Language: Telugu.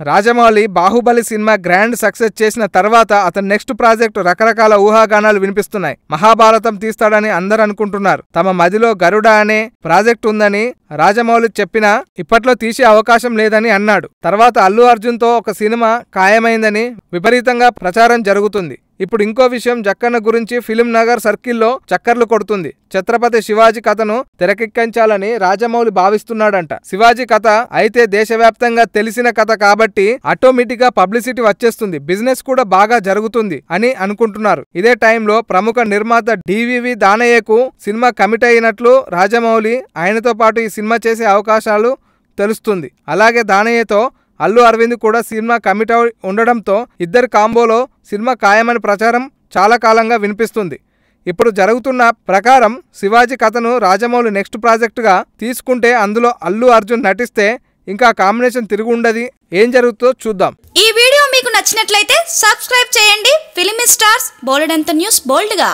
Rajamouli Baahubali cinema grand success చేసిన తర్వాత అతని నెక్స్ట్ ప్రాజెక్టు రకరకాల ఊహాగానాలు వినిపిస్తున్నాయి. మహాభారతం తీస్తాడని అందరు అనుకుంటున్నారు. తమ మదిలో గరుడ అనే ప్రాజెక్ట్ ఉందని రాజమౌళి చెప్పినా ఇప్పట్లో తీసే అవకాశం లేదని అన్నాడు. తర్వాత అల్లు అర్జున్తో ఒక సినిమా ఖాయమైందని విపరీతంగా ప్రచారం జరుగుతుంది. ఇప్పుడు ఇంకో విషయం జక్కన్న గురించి ఫిలిం నగర్ సర్కిల్లో చక్కర్లు కొడుతుంది. ఛత్రపతి శివాజీ కథను తెరకెక్కించాలని రాజమౌళి భావిస్తున్నాడంట. శివాజీ కథ అయితే దేశవ్యాప్తంగా తెలిసిన కథ కాబట్టి ఆటోమేటిక్గా పబ్లిసిటీ వచ్చేస్తుంది. బిజినెస్ కూడా బాగా జరుగుతుంది అని అనుకుంటున్నారు. ఇదే టైంలో ప్రముఖ నిర్మాత డివివి దానయ్యకు సినిమా కమిట్ అయినట్లు రాజమౌళి ఆయనతో పాటు ఈ సినిమా చేసే అవకాశాలు తెలుస్తుంది. అలాగే దానయ్యతో అల్లు అరవింద్ కూడా సినిమా కమిట్ ఉండడంతో ఇద్దరు కాంబోలో సినిమా ఖాయమని ప్రచారం చాలా కాలంగా వినిపిస్తుంది. ఇప్పుడు జరుగుతున్న ప్రకారం శివాజీ కథను రాజమౌళి నెక్స్ట్ ప్రాజెక్టుగా తీసుకుంటే అందులో అల్లు అర్జున్ నటిస్తే ఇంకా కాంబినేషన్ తిరిగి ఉండదు. ఏం జరుగుతుందో చూద్దాం. ఈ వీడియో మీకు నచ్చినట్లయితే సబ్స్క్రైబ్ చేయండి. ఫిలిం స్టార్స్ బోలెడంత న్యూస్ బోల్డ్గా.